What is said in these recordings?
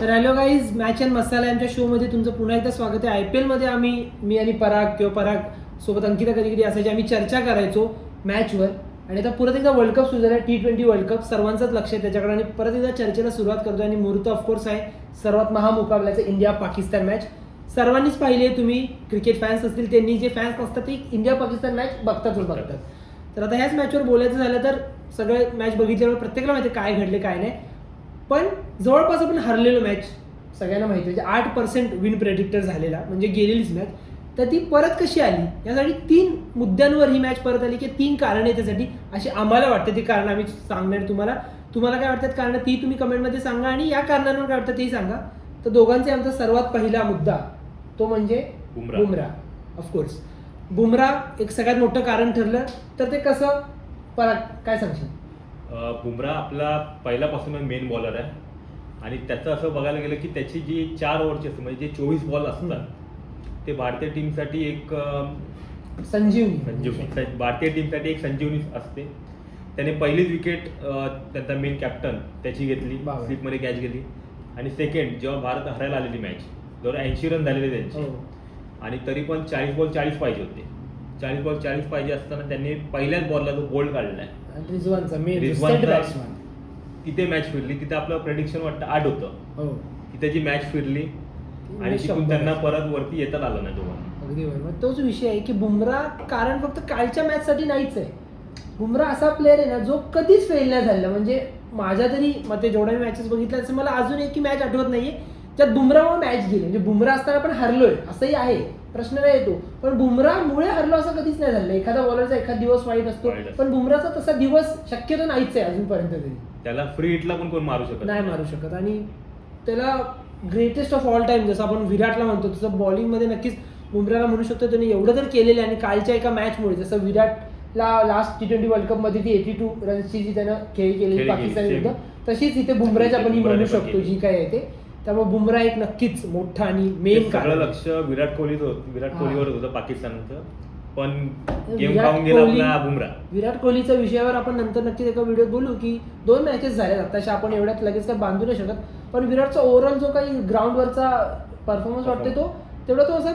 तर hello guys match and masala यांच्या शोमध्ये तुमचं पुन्हा एकदा स्वागत आहे. आय पी एलमध्ये आम्ही मी आणि पराग किंवा पराग सोबत अंकिता कधी कधी असायची आम्ही चर्चा करायचो मॅचवर आणि आता परत एकदा वर्ल्ड कप सुरू झाला टी ट्वेंटी वर्ल्ड कप सर्वांचंच लक्ष आहे त्याच्याकडे आणि परत एकदा चर्चेला सुरुवात करतो आणि मुहूर्त ऑफकोर्स आहे सर्वात महामुकाबल्याचं इंडिया पाकिस्तान मॅच सर्वांनीच पाहिली तुम्ही क्रिकेट फॅन्स असतील त्यांनी जे फॅन्स असतात ते इंडिया पाकिस्तान मॅच बघतातच बघतात. तर आता ह्याच मॅचवर बोलायचं झालं तर सगळे मॅच बघितल्यावर प्रत्येकाला माहिती काय घडले काय नाही. पण जवळपास आपण हरलेलो मॅच सगळ्यांना माहिती आहे. म्हणजे आठ पर्सेंट विन प्रेडिक्टर झालेला. म्हणजे गेलेलीच मॅच तर ती परत कशी आली? यासाठी तीन मुद्द्यांवर ही मॅच परत आली की तीन कारणं आहे त्यासाठी. अशी आम्हाला वाटते ती कारणं आम्ही सांगणार तुम्हाला. तुम्हाला काय वाटतात कारणं? ती तुम्ही कमेंटमध्ये सांगा आणि या कारणांवर काय वाटतं तेही सांगा. तर दोघांचे आमचा सर्वात पहिला मुद्दा तो म्हणजे बुमरा. ऑफकोर्स बुमरा एक सगळ्यात मोठं कारण ठरलं. तर ते कसं? परत काय सांगशील? बुमरा आपला पहिल्यापासून मेन बॉलर आहे. आणि त्याचं असं बघायला गेलं की त्याची जी चार ओव्हरची असते म्हणजे जे चोवीस बॉल असतात ते भारतीय टीमसाठी एक संजीवनी. संजीवनी. भारतीय टीमसाठी एक संजीवनी असते. त्याने पहिलीच विकेट त्यांचा मेन कॅप्टन त्याची घेतली. स्लिपमध्ये कॅच गेली आणि सेकंड जेव्हा भारत हरायला आलेली मॅच जवळ ऐंशी रन झालेले त्यांचे. हो. आणि तरी पण चाळीस बॉल चाळीस पाहिजे होते. चाळीस बॉल चाळीस पाहिजे असताना त्यांनी पहिल्याच बॉलला जो गोल्ड काढलाय बॅट्समॅन तिथे मॅच फिरली तिथे आपलं प्रेडिक्शन वाटतं आठ होतं. तिथे जी मॅच फिरली आणि तिथून शंभर. त्यांना परत वरती येतात आलं नाही दोघांना. अगदी बरोबर. तोच विषय आहे की बुमरा कारण फक्त कालच्या मॅच साठी नाहीच आहे. बुमरा असा प्लेअर आहे ना जो कधीच फेल नाही झालेला. म्हणजे माझ्या तरी मते जेवढ्या मॅचेस बघितल्या तसं मला अजून एक मॅच आठवत नाहीये. त्यात बुमरामुळे मॅच गेली. म्हणजे बुमरा असताना आपण हरलोय. असंही आहे. प्रश्न नाही येतो पण बुमरामुळे हरलो असं कधीच नाही झालं. एखादा बॉलरचा एखादा दिवस वाईट असतो. वाईट असतो. पण बुमराचा तसा दिवस शक्यतो नाहीच आहे अजूनपर्यंत तरी. त्याला फ्री हिटला पण कोण मारू शकत नाही मारू शकत. आणि त्याला ग्रेटेस्ट ऑफ ऑल टाइम जसं आपण विराटला म्हणतो तसं बॉलिंगमध्ये नक्कीच बुमराला म्हणू शकतो. त्याने एवढं तर केलेलं आहे. आणि कालच्या एका मॅचमुळे जसं विराटला लास्ट टी ट्वेंटी वर्ल्ड कपमध्ये ती एटी टू रन्सची जी त्यानं खेळी केली खेळी पाकिस्तान केली, विरुद्ध तशीच इथे बुमराच्या पण ही बुमराने म्हणू पण शकतो केली. जी काय आहे ते. त्यामुळे बुमरा एक नक्कीच मोठा आणि मेन सगळं लक्ष विराट कोहलीच होत विराट. कोहलीवर होतं पाकिस्तानचं. पण गेम विराट पाहून गेला कोहली- आपला बुमरा विराट कोहलीच्या विषयावर आपण नंतर नक्कीच एका व्हिडिओत बोलू की दोन मॅचेस झाल्यात आताशा आपण एवढ्यात लगेच काय बांधू नाही शकत. पण विराटचा ओव्हरऑल जो काही ग्राउंडवरचा परफॉर्मन्स वाटते तो तेवढा तो असं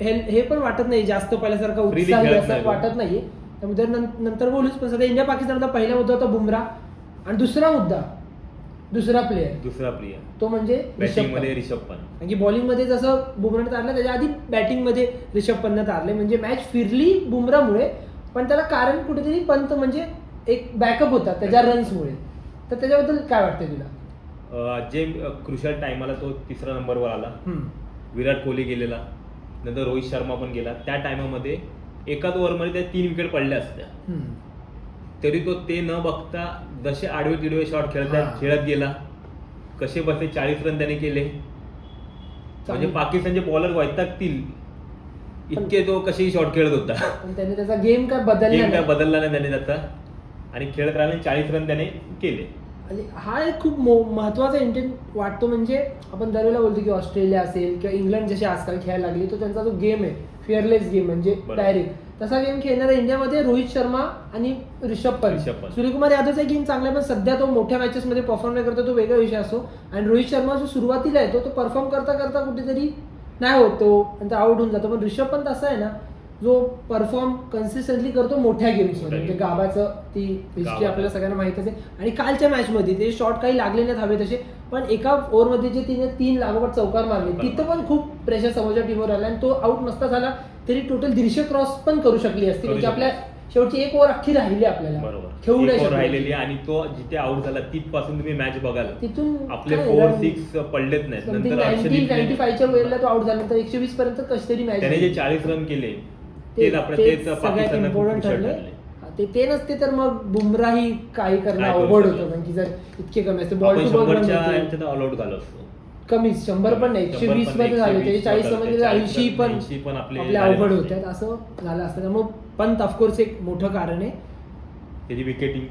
हे पण वाटत नाही. जास्त पहिल्यासारखा उत्साही नाही. वाटत नाहीये. त्यामुळे नंतर बोलूच पण सध्या इंडिया पाकिस्तानचा पहिला मुद्दा होता बुमरा आणि दुसरा मुद्दा दुसरा प्लेअर दुसरा प्रिय तो म्हणजे बॅटिंगमध्ये. रिषभ पंत. की बॉलिंगमध्ये जसं बुमराने तारलं त्याच्या आधी बॅटिंगमध्ये रिषभ पंतनं तारले. म्हणजे मॅच फिरली बुमरामुळे पण त्याला कारण कुठेतरी पंत म्हणजे एक बॅकअप होता त्याच्या रन्समुळे तर त्याच्याबद्दल काय वाटतंय तुला? अं, जे क्रुशल टायमाला तो तिसरा नंबरवर आला. हम्म. विराट कोहली गेलेला. नंतर रोहित शर्मा पण गेला. त्या टायमामध्ये एकाच ओव्हरमध्ये त्या तीन विकेट पडल्या असत्या. हम्म. तरी तो ते न बघता जसे आडवे तिडवे शॉट खेळत हा. खेळत गेला कसे बसे चाळीस रन त्याने केले म्हणजे. पाकिस्तानचे बॉलर वैतागतील इतके तो कसेही शॉट खेळत होता त्याने त्याचा गेम काय बदलला गेम काय. बदलला नाही त्याने त्याचा आणि खेळत राहिले चाळीस रन त्याने केले आणि हा एक खूप महत्त्वाचा इंटेंट वाटतो म्हणजे आपण दरवेळेला बोलतो की ऑस्ट्रेलिया असेल किंवा इंग्लंड जसे आजकाल खेळायला लागली तो त्यांचा जो गेम आहे फिअरलेस गेम म्हणजे. डायरेक्ट तसा गेम खेळणारा इंडियामध्ये रोहित शर्मा आणि ऋषभ पंत. सूर्यकुमार यादवचा गेम चांगला आहे, पण सध्या तो मोठ्या मॅचेस मध्ये परफॉर्म नाही करतो तो वेगळा विषय असो आणि रोहित शर्मा जो सुरुवातीला येतो तो परफॉर्म करता करता कुठेतरी नाही होत तो आणि आउट होऊन जातो. पण ऋषभ पंत असा आहे ना जो परफॉर्म कन्सिस्टंटली करतो मोठ्या गेम्समध्ये. म्हणजे गाबाचं ती हिस्ट्री. आपल्याला सगळ्यांना माहितच आहे. आणि कालच्या मॅच मध्ये ते शॉट काही लागले नाहीत हवे तसे. पण एका ओव्हरमध्ये जे तिने तीन लागोपाठ चौकार मारले तिथं पण खूप प्रेशर समोरच्या टीमवर आला आणि तो आउट नसता झाला तरी टोटल दीडशे क्रॉस पण करू शकली असती. म्हणजे. आपल्या शेवटची एक ओव्हर अख्खी राहिली आपल्याला. बरोबर. खेळू नाही. राहिलेली आणि तो जिथे आउट झाला तिथपासून तुम्ही मॅच बघाल. तिथून आपले फोर सिक्स पडलेत नाहीत. नंतर नाईन्टी फायच्या वेळेला तो आउट झाला. नंतर एकशे वीस पर्यंत कशी तरी मॅच त्याने जे चाळीस रन केले ते तेच आपल्या तेच ठरले. ठरले. ते ते नसते तर मग बुमराही काही करणं काय करू अवघड शकतो. होतं. कारण की जर इतके कमी असते बॉल आपण टू बॉल शंभरच्या यांच्यात ऑल आउट झालो असतो. कमीच शंभर पण नाही एकशे वीसमध्ये झाले वीस चाळीसमध्ये ऐंशी पण- आपले अवघड. होत्यात असं झालं असतं. त्यामुळे पंत ऑफकोर्स एक मोठं कारण आहे. त्याची विकेटिंग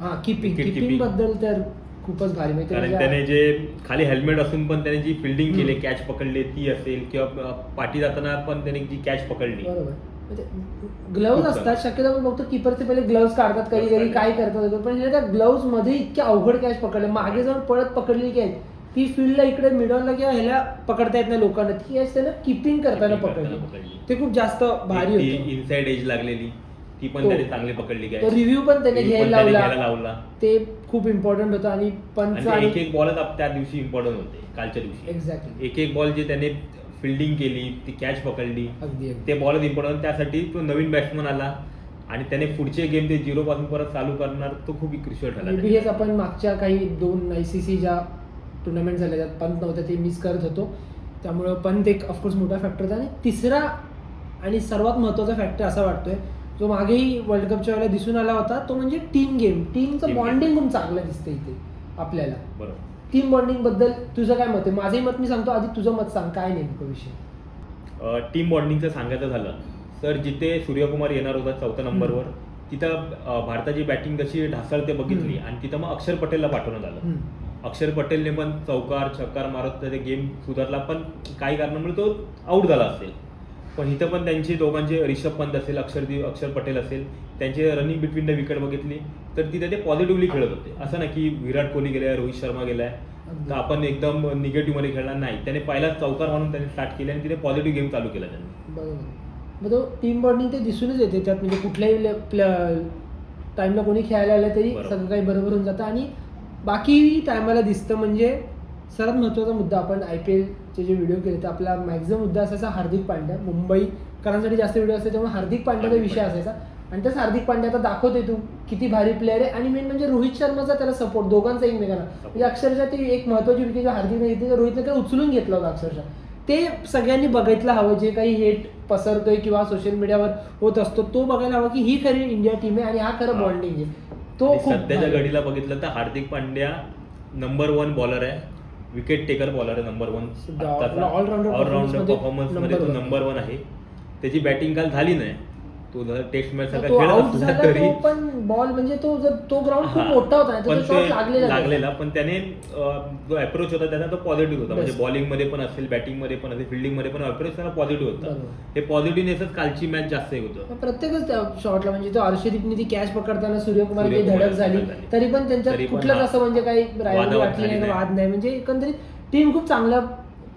हा किपिंग Wicket किपिंग keeping. बद्दल तर खूपच भारी. माहिती कारण त्याने जे खाली हेल्मेट असून पण त्याने जी फिल्डिंग केली कॅच पकडली ती असेल किंवा अ, पाठी जाताना पण त्याने जी कॅच पकडली. बरोबर. म्हणजे ग्लव्ज खूप असतात शक्यतो आपण बघतो किपरचे पहिले ग्लव्ज काढतात कधी Gloves कधी काय करतात. पण त्या ग्लव्जमध्ये इतके अवघड कॅच पकडले. मागे जाऊन पळत पकडलेली कॅच ती फील्डला इकडे मिडलला किंवा ह्याला पकडता येत नाही लोकांना. ती असते ना किपिंग करताना पकडली. पकडली. ते खूप जास्त भारी होतं. इनसाइड एज लागलेली. ती पण हो. त्याने चांगली पकडली काय रिव्ह्यू पण त्याने घ्यायला त्याने लावला. ते खूप इम्पॉर्टंट होतं. आणि पंच एक एक बॉलच आप- त्या दिवशी इम्पॉर्टंट होते कालच्या दिवशी. एक्झॅक्टली एक एक बॉल जे त्याने फिल्डिंग केली ती कॅच पकडली. अगदी ते बॉलच इम्पॉर्टंट त्यासाठी तो नवीन बॅट्समन आला आणि त्याने पुढचे गेम ते झिरो पासून परत चालू करणार तो खूप क्रुशियल ठरला हेच आपण मागच्या काही दोन आय सी सी ज्या टुर्नामेंट झाल्या त्यात पंत नव्हत्या ते मिस करत होतो. त्यामुळं पंत एक ऑफकोर्स मोठा फॅक्टर होता. आणि तिसरा आणि सर्वात महत्त्वाचा फॅक्टर असा वाटतोय जो मागेही वर्ल्ड कपच्या वेळेला दिसून आला होता तो म्हणजे टीम गेम टीमचं. बॉन्डिंग खूप चांगलं दिसतं इथे आपल्याला. बरोबर. टीम बॉन्डिंगबद्दल तुझं काय मत आहे? माझंही मत मी सांगतो आधी तुझं मत सांग काय नेमकं विषय? टीम बॉन्डिंगचं सांगायचं झालं तर जिथे सूर्यकुमार येणार होता चौथ्या नंबरवर तिथं भारताची बॅटिंग कशी ढासळते बघितली. आणि तिथं मग अक्षर पटेलला पाठवण्यात आलं. अक्षर पटेलने पण चौकार छक्कार मारत ते गेम सुधारला पण काही कारणामुळे तो आऊट झाला असेल. पण इथं पण त्यांची दोघांचे रिषभ पंत असेल अक्षरदीप अक्षर पटेल असेल त्यांचे रनिंग बिटवीन द विकेट बघितली तर तिथे ते पॉझिटिव्हली खेळत होते. असं ना की विराट कोहली गेलाय रोहित शर्मा गेलाय तर आपण एकदम निगेटिव्हमध्ये खेळणार नाही. त्याने पहिलाच चौकार मारून त्यांनी स्टार्ट केले आणि तिथे पॉझिटिव्ह गेम चालू केला त्यांनी. बरोबर. मग तो टीम बॉन्डिंग ते दिसूनच येते. त्यात म्हणजे कुठल्याही टाईमला कोणी खेळायला आलं तरी. सगळं काही बरोबर होऊन जातं. आणि बाकी टायमाला दिसतं म्हणजे सर्वात महत्त्वाचा मुद्दा आपण आय पी एलचे जे व्हिडिओ केले तर आपला मॅक्झिमम मुद्दा असायचा हार्दिक पांड्या. मुंबईकरांसाठी जास्त व्हिडिओ असायचे त्यामुळे हार्दिक पांड्याचा विषय. असायचा. आणि त्याच हार्दिक पांड्या आता दाखवते तू किती भारी प्लेअर आहे. आणि मेन म्हणजे रोहित शर्माचा त्याला सपोर्ट दोघांचा एकमेकांना. म्हणजे अक्षरशः ती एक महत्वाची विकेट हार्दिकने घेतली रोहितने त्याला उचलून घेतला होता अक्षरशः. ते सगळ्यांनी बघितलं हवं जे काही हेट पसरतोय किंवा सोशल मीडियावर होत असतो तो बघायला हवा की ही खरी इंडिया टीम आहे आणि हा खरं. बॉन्डिंग आहे. तो सध्याच्या. घडीला बघितलं तर Hardik Pandya number one bowler आहे. विकेट टेकर बॉलर आहे नंबर वन सुद्धा आपला all-rounder performance मध्ये परफॉर्मन्समध्ये तो. नंबर वन आहे. त्याची बॅटिंग काल झाली नाही. तो टेस्ट मॅच सारखा तो खेळत असला झाला तरी तो पण बॉल म्हणजे तो जर तो ग्राउंड खूप हा. मोठा होता पण शॉट ते लागलेला पण त्याने अं, जो अप्रोच होता त्याचा तो पॉझिटिव्ह होता म्हणजे Best. बॉलिंगमध्ये पण असेल बॅटिंगमध्ये पण असेल फिल्डिंगमध्ये पण अप्रोच त्याला पॉझिटिव्ह होता बरोबर. हे पॉझिटिव्हनेसच कालची मॅच जास्त हे होतं प्रत्येकच त्या शॉटला म्हणजे तो हर्षदीपने ती कॅच पकडताना सूर्यकुमार काही सूर्यकुमार धडक झाली धडक झाली. तरी पण त्यांच्यात तरी पण कुठलंच हा. असं म्हणजे काही रायवली वादावाद वाटली झाली नाही नाही. वाद नाही म्हणजे एकंदरीत टीम खूप चांगला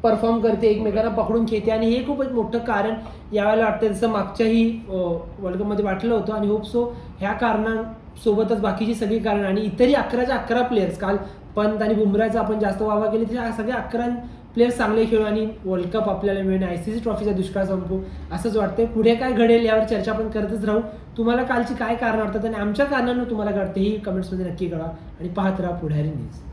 परफॉर्म करते एकमेकांना पकडून खेळते. आणि हे खूप एक मोठं कारण यावेळेला वाटतं जसं मागच्याही वर्ल्ड कपमध्ये वाटलं होतं आणि होप सो ह्या कारणांसोबतच बाकीची सगळी कारण आणि इतरही अकराच्या अकरा प्लेयर्स काल पंत आणि बुमराचा आपण जास्त वावा केली तरी सगळे अकरा प्लेयर्स चांगले खेळू आणि वर्ल्ड कप आपल्याला मिळणे आय सी सी ट्रॉफीचा दुष्काळ संपू असंच वाटतंय. पुढे काय घडेल यावर चर्चा आपण करतच राहू. तुम्हाला कालची काय कारण वाटतात आणि आमच्या कारणानं तुम्हाला कळते ही कमेंट्समध्ये नक्की कळा आणि पाहत राहा पुढारी न्यूज